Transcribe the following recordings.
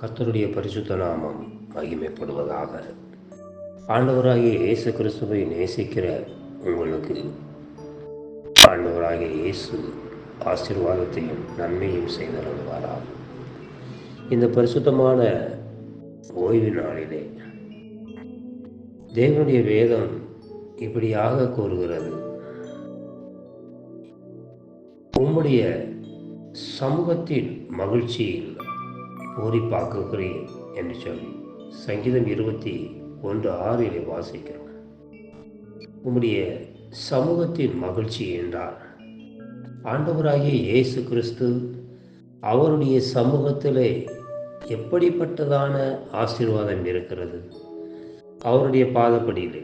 கர்த்தருடைய பரிசுத்த நாமம் மகிமைப்படுவதாக. ஆண்டவராகிய இயேசு கிறிஸ்துவை நேசிக்கிற உங்களுக்கு ஆண்டவராகிய இயேசு ஆசீர்வாதத்தையும் நன்மையும் செய்தருள்வாராக இந்த பரிசுத்தமான ஓய்வு நாளிலே தேவனுடைய வேதம் இப்படியாக கூறுகிறது. உம்முடைய சமூகத்தின் மகிழ்ச்சியில் பூரிப்பாக்குகிறேன் என்று சொல்லி சங்கீதம் இருபத்தி ஒன்று ஆறிலே வாசிக்கிறோம். உம்முடைய சமூகத்தின் மகிழ்ச்சி என்றால் ஆண்டவராகிய இயேசு கிறிஸ்து அவருடைய சமூகத்திலே எப்படிப்பட்டதான ஆசீர்வாதம் இருக்கிறது? அவருடைய பாதப்படியிலே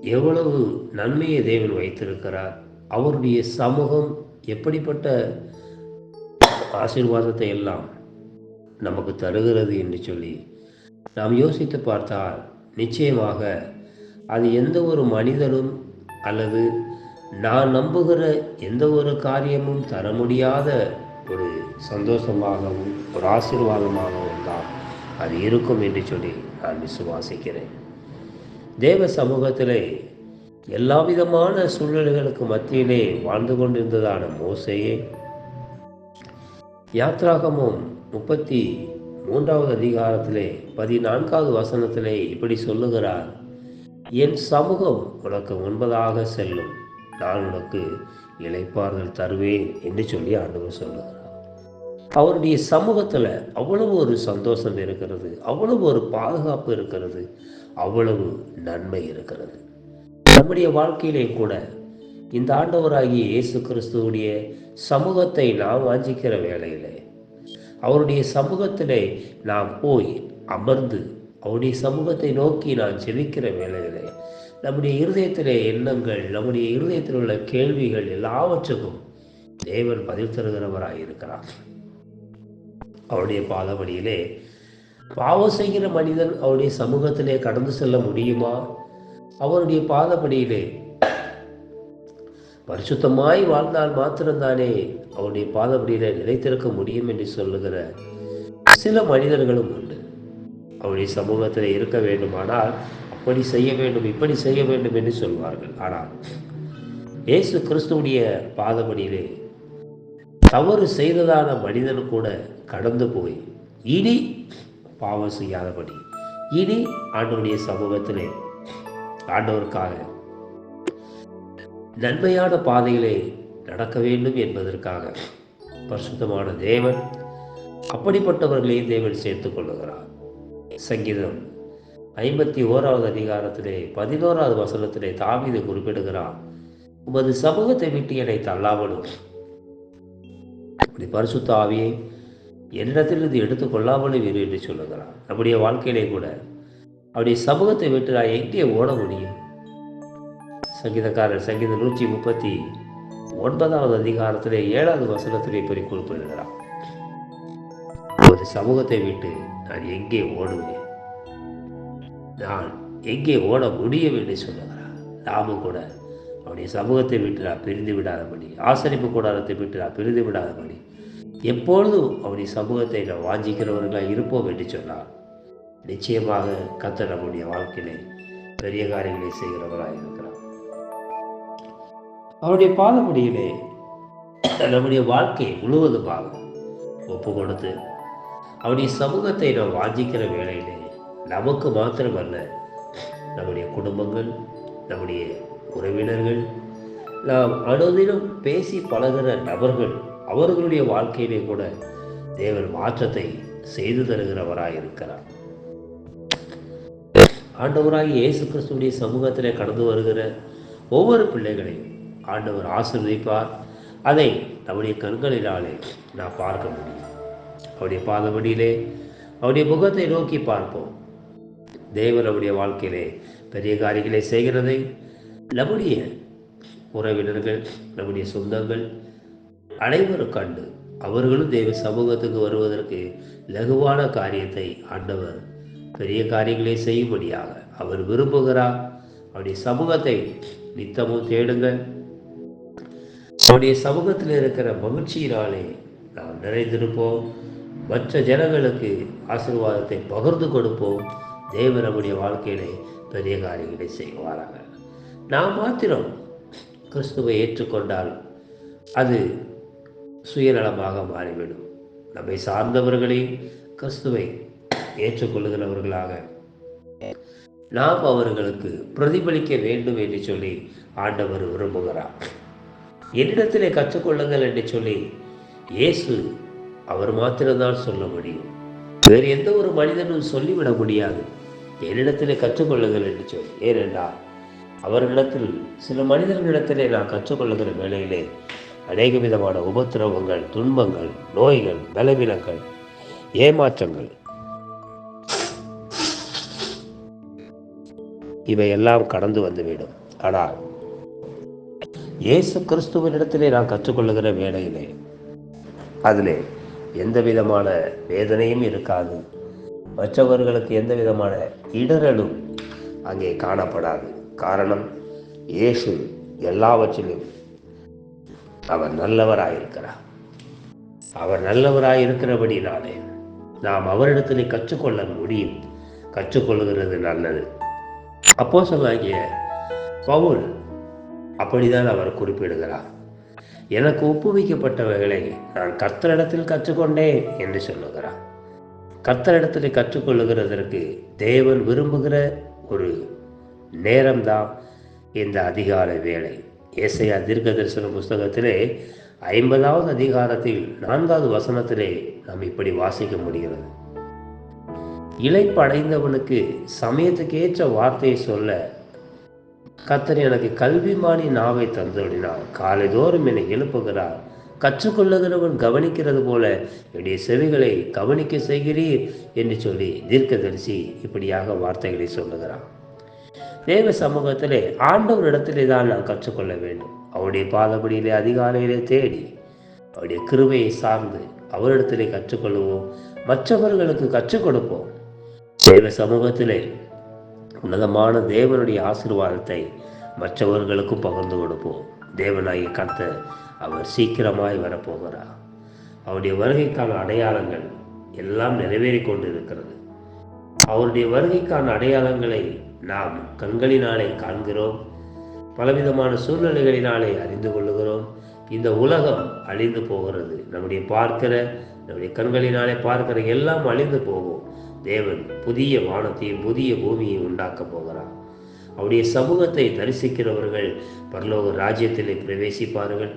எவ்வளவு நன்மையை தேவன் வைத்திருக்கிறார். அவருடைய சமூகம் எப்படிப்பட்ட ஆசீர்வாதத்தை எல்லாம் நமக்கு தருகிறது என்று சொல்லி நாம் யோசித்து பார்த்தால் நிச்சயமாக அது எந்த ஒரு மனிதனும் அல்லது நான் நம்புகிற எந்த ஒரு காரியமும் தர முடியாத ஒரு சந்தோஷமாகவும் ஒரு ஆசீர்வாதமாகவும் தான் அது இருக்கும் என்று சொல்லி நான் விசுவாசிக்கிறேன். தேவ சமூகத்திலே எல்லா விதமான சூழ்நிலைகளுக்கு மத்தியிலே வாழ்ந்து கொண்டிருந்ததான மோசையே யாத்ராகமும் முப்பத்தி மூன்றாவது அதிகாரத்திலே பதினான்காவது வசனத்திலே இப்படி சொல்லுகிறார். என் சமூகம் உனக்கு முன்பதாக செல்லும். நான் உனக்கு இழைப்பார்கள் தருவேன் என்று சொல்லி ஆண்டவர் சொல்லுகிறார். அவருடைய சமூகத்தில் அவ்வளவு ஒரு சந்தோஷம் இருக்கிறது அவ்வளவு ஒரு பாதுகாப்பு இருக்கிறது அவ்வளவு நன்மை இருக்கிறது. நம்முடைய வாழ்க்கையிலே கூட இந்த ஆண்டவராகிய இயேசு கிறிஸ்துவுடைய சமூகத்தை நாம் வாஞ்சிக்கிற வேலையில் அவருடைய சமூகத்திலே நாம் போய் அமர்ந்து அவருடைய சமூகத்தை நோக்கி நான் செவிக்கிற வேலையில் நம்முடைய இருதயத்தில் எண்ணங்கள் நம்முடைய இருதயத்தில் உள்ள கேள்விகள் எல்லாவற்றுக்கும் தேவன் பதில் தருகிறவராக இருக்கிறார். அவருடைய பாதபடியிலே பாவம் செய்கிற மனிதன் அவருடைய சமூகத்திலே கடந்து செல்ல முடியுமா? அவருடைய பாதபடியிலே பரிசுத்தமாய் வாழ்ந்தால் மாத்திரம்தானே அவருடைய பாதபடியில நிலைத்திருக்க முடியும் என்று சொல்லுகிற சில மனிதர்களும் உண்டு. அவருடைய சமூகத்தில் இருக்க வேண்டுமானால் அப்படி செய்ய வேண்டும் இப்படி செய்ய வேண்டும் என்று சொல்வார்கள். ஆனால் இயேசு கிறிஸ்துவுடைய பாதபடியிலே தவறு செய்ததான மனிதன் கூட கடந்து போய் இனி பாவம் செய்யாதபடி இனி ஆண்டவருடைய சமூகத்திலே ஆண்டவருக்காக நன்மையான பாதையிலே நடக்க வேண்டும் என்பதற்காக பரிசுத்தமான தேவன் அப்படிப்பட்டவர்களையும் தேவன் சேர்த்துக் கொள்ளுகிறார். சங்கீதம் ஐம்பத்தி ஓராவது அதிகாரத்திலே பதினோராவது வசனத்திலே தாவீது குறிப்பிடுகிறார் உமது சமூகத்தை விட்டு என்னை தள்ளாமலும். அப்படி பரிசுத்த ஆவியை என்னிடத்திலிருந்து எடுத்து கொள்ளாமலும் இரு என்று சொல்லுகிறார். நம்முடைய வாழ்க்கையிலே கூட அவருடைய சமூகத்தை விட்டு நான் எங்கே ஓட முடியும்? சங்கீதக்காரர் சங்கீதம் நூற்றி முப்பத்தி ஒன்பதாவது அதிகாரத்திலே ஏழாவது வசனத்திலே போய் குறிப்பிடுகிறார். ஒரு சமூகத்தை விட்டு நான் எங்கே ஓடுவேன்? நான் எங்கே ஓட முடியும் என்று சொல்லுகிறார். நாமும் கூட அவருடைய சமூகத்தை விட்டு நான் பிரிந்து விடாதபடி ஆசரிப்பு கூடாரத்தை விட்டு நான் பிரிந்து விடாதபடி எப்பொழுதும் அவருடைய சமூகத்தை நான் வாஞ்சிக்கிறவர்களாக இருப்போம் என்று சொன்னார் நிச்சயமாக கத்த நம்முடைய வாழ்க்கையிலே பெரிய காரியங்களை செய்கிறவராக இருக்கிறார். அவருடைய பாதப்படியிலே நம்முடைய வாழ்க்கை முழுவதுமாக ஒப்பு கொடுத்து அவருடைய சமூகத்தை நாம் வாஞ்சிக்கிற வேளையிலே நமக்கு மாத்திரமல்ல நம்முடைய குடும்பங்கள் நம்முடைய உறவினர்கள் நாம் அனுதினம் பேசி பழகிற நபர்கள் அவர்களுடைய வாழ்க்கையிலே கூட தேவன் மாற்றத்தை செய்து தருகிறவராக இருக்கிறார். ஆண்டவராகி இயேசு கிறிஸ்துடைய சமூகத்திலே கடந்து வருகிற ஒவ்வொரு பிள்ளைகளையும் ஆண்டவர் ஆசிர்வதிப்பார். அதை நம்முடைய கண்களினாலே நான் பார்க்க முடியும். அவருடைய பாதபடியிலே அவருடைய முகத்தை நோக்கி பார்ப்போம். தேவன் நம்முடைய வாழ்க்கையிலே பெரிய காரியங்களை செய்கிறதை நம்முடைய உறவினர்கள் நம்முடைய சொந்தங்கள் அனைவரும் கண்டு அவர்களும் தெய்வ சமூகத்துக்கு வருவதற்கு லகுவான காரியத்தை ஆண்டவர் பெரிய காரியங்களை செய்யும்படியாக அவர் விரும்புகிறார். அவருடைய சமூகத்தை நித்தமும் தேடுங்கள். அவருடைய சமூகத்தில் இருக்கிற மகிழ்ச்சியினாலே நாம் நிறைந்திருப்போம். மற்ற ஜனங்களுக்கு ஆசீர்வாதத்தை பகிர்ந்து கொடுப்போம். தேவன் நம்முடைய வாழ்க்கையிலே பெரிய காரியங்களை செய்வாராக. நாம் மாத்திரம் கிறிஸ்துவை ஏற்றுக்கொண்டால் அது சுயநலமாக மாறிவிடும். நம்மை சார்ந்தவர்களையும் கிறிஸ்துவை ஏற்றுக்கொள்ளுகிறவர்களாக. நாம் அவர்களுக்கு பிரதிபலிக்க வேண்டும் என்று சொல்லி ஆண்டவர் விரும்புகிறார். என்னிடத்திலே கற்றுக்கொள்ளுங்கள் என்று சொல்லி இயேசு அவர் மாத்திரம்தான் சொல்ல முடியும். வேறு எந்த ஒரு மனிதனும் சொல்லிவிட முடியாது. என்னிடத்திலே கற்றுக்கொள்ளுங்கள் என்று சொல்லி. ஏனென்றால் அவர்களிடத்தில் சில மனிதர்களிடத்திலே நான் கற்றுக்கொள்ளுகிற வேளையிலே அநேக விதமான உபத்திரவங்கள் துன்பங்கள் நோய்கள் பலவீனங்கள் ஏமாற்றங்கள் இவையெல்லாம் கடந்து வந்துவிடும். ஆனால் இயேசு கிறிஸ்துவனிடத்திலே நான் கற்றுக்கொள்ளுகிற வேலையிலே. அதிலே எந்த விதமான வேதனையும் இருக்காது. மற்றவர்களுக்கு எந்த விதமான இடரலும் அங்கே காணப்படாது. காரணம் இயேசு எல்லாவற்றிலும் அவர் நல்லவராயிருக்கிறார். அவர் நல்லவராயிருக்கிறபடினாலே நாம் அவரிடத்திலே கற்றுக்கொள்ள முடியும். கற்றுக்கொள்கிறது நல்லது. அப்போ சொல்லாகிய பவுல் அப்படிதான் அவர் குறிப்பிடுகிறார். எனக்கு ஒப்புவிக்கப்பட்டவைகளை நான் கர்த்தரிடத்தில் கற்றுக்கொண்டேன் என்று சொல்லுகிறார். கர்த்தரிடத்தில் கற்றுக்கொள்ளுகிறதற்கு தேவன் விரும்புகிற ஒரு நேரம்தான் இந்த அதிகார வேலை ஏசையா தீர்க்க தரிசன புஸ்தகத்திலே ஐம்பதாவது அதிகாரத்தில் நான்காவது வசனத்திலே நாம் இப்படி வாசிக்க முடிகிறது. இழைப்படைந்தவனுக்கு சமயத்துக்கு ஏற்ற வார்த்தையை சொல்ல கத்தர் எனக்கு கல்விமானி நாவை தந்தோடினார் காலைதோறும் என்னை எழுப்புகிறார். கற்றுக்கொள்ளுகிறவன் கவனிக்கிறது போல என்னுடைய செவிகளை கவனிக்க செய்கிறீர் என்று சொல்லி தீர்க்கதரிசி இப்படியாக வார்த்தைகளை சொல்லுகிறான் தேவ சமூகத்திலே ஆண்டவரிடத்திலே தான் நான் கற்றுக்கொள்ள வேண்டும். அவருடைய பாதபடியிலே அதிகாலையிலே தேடி அவருடைய கிருவையை சார்ந்து அவரிடத்திலே கற்றுக்கொள்வோம் மற்றவர்களுக்கு கற்றுக் கொடுப்போம். தேவ சமூகத்திலே உன்னதமான தேவனுடைய ஆசீர்வாதத்தை மற்றவர்களுக்கும் பகிர்ந்து கொடுப்போம். தேவனாகிய கத்த அவர் சீக்கிரமாய் வரப்போகிறார். அவருடைய வருகைக்கான அடையாளங்கள் எல்லாம் நிறைவேறி கொண்டு இருக்கிறது அவருடைய வருகைக்கான அடையாளங்களை நாம் கண்களினாலே காண்கிறோம். பலவிதமான சூழ்நிலைகளினாலே அறிந்து கொள்ளுகிறோம். இந்த உலகம் அழிந்து போகிறது. நம்முடைய பார்க்கிற நம்முடைய கண்களினாலே பார்க்கிற எல்லாம் அழிந்து போகும். தேவன் புதிய வானத்தையும் புதிய பூமியையும் உண்டாக்க போகிறார். அவருடைய சமூகத்தை தரிசிக்கிறவர்கள் பரலோக ராஜ்யத்திலே பிரவேசிப்பார்கள்.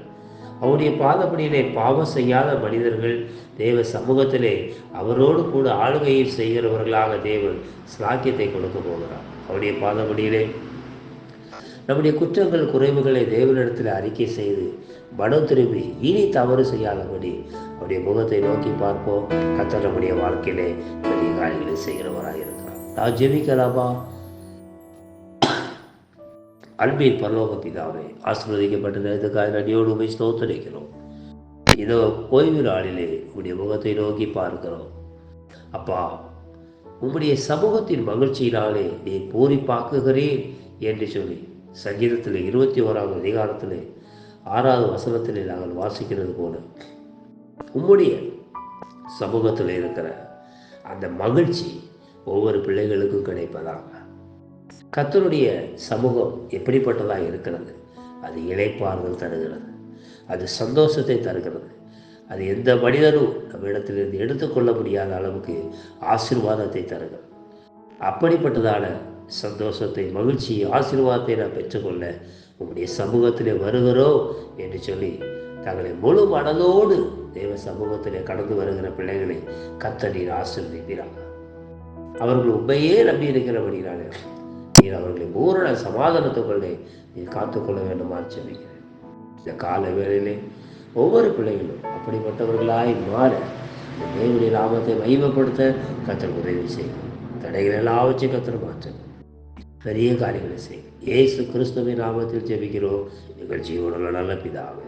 அவருடைய பாதப்படியிலே பாவம் செய்யாத மனிதர்கள் தேவ சமூகத்திலே அவரோடு கூட ஆளுகையை செய்கிறவர்களாக தேவன் சாக்கியத்தை கொடுக்க போகிறார். அவருடைய பாதப்படியிலே நம்முடைய குற்றங்கள் குறைவுகளை தேவனிடத்தில் அறிக்கை செய்து மனம் திரும்பி இனி தவறு செய்யாதபடி அவருடைய முகத்தை நோக்கி பார்ப்போம். கத்தர் நம்முடைய வாழ்க்கையிலே பெரிய காரியங்களை செய்கிறவராக இருக்கிறார். நான் ஜெபிக்கலாமா? அன்பின் பரலோக பிதாவே ஆசீர்வதிக்கப்பட்ட நேரத்துக்காக நடியோடு போய் ஸ்தோத்தரிக்கிறோம். இதோ ஓய்வு நாளிலே உங்களுடைய முகத்தை நோக்கி பார்க்கிறோம். அப்பா உம்முடைய சமூகத்தின் மகிழ்ச்சியினாலே நீ பூரிப்பாக்குகிறேன் என்று சொல்லி சங்கீதத்தில் இருபத்தி ஓராவது அதிகாரத்தில் ஆறாவது வசனத்தில் நாங்கள் வாசிக்கிறது போல உம்முடைய சமூகத்தில் இருக்கிற அந்த மகிழ்ச்சி ஒவ்வொரு பிள்ளைகளுக்கும் கிடைப்பதாக. கத்தருடைய சமூகம் எப்படிப்பட்டதாக இருக்கிறது? அது இழைப்பாறுதல் தருகிறது. அது சந்தோஷத்தை தருகிறது. அது எந்த மனிதனும் நம்ம இடத்திலிருந்து எடுத்துக்கொள்ள முடியாத அளவுக்கு ஆசிர்வாதத்தை தருகிறது. அப்படிப்பட்டதான சந்தோஷத்தை மகிழ்ச்சியை ஆசீர்வாதத்தை நான் பெற்றுக்கொள்ள உங்களுடைய சமூகத்திலே வருகிறோம் என்று சொல்லி தங்களை முழு மனதோடு தேவ சமூகத்திலே கடந்து வருகிற பிள்ளைகளை கத்த ஆசிர்வதிப்பீராக. அவர்கள் உண்மையே நம்பி இருக்கிறபடினாலே நீர் அவர்களை பூரண சமாதானத்துக்குள்ளே நீர் காத்துக்கொள்ள வேண்டுமா சொல்லுகிறேன் இந்த கால வேளையிலே ஒவ்வொரு பிள்ளைகளும் அப்படிப்பட்டவர்களாய் மாற இந்த தேவனுடைய நாமத்தை மையப்படுத்த கத்தர் உதவி செய்யும். தடைகள் எல்லாம் வச்சு கத்தர் மாற்றுங்க பெரிய காரியங்களை செய்யும். ஏசு கிறிஸ்துவின் நாமத்தில் ஜெபிக்கிறோம். எங்கள் ஜீவனுள்ள நல்ல பிதாவே.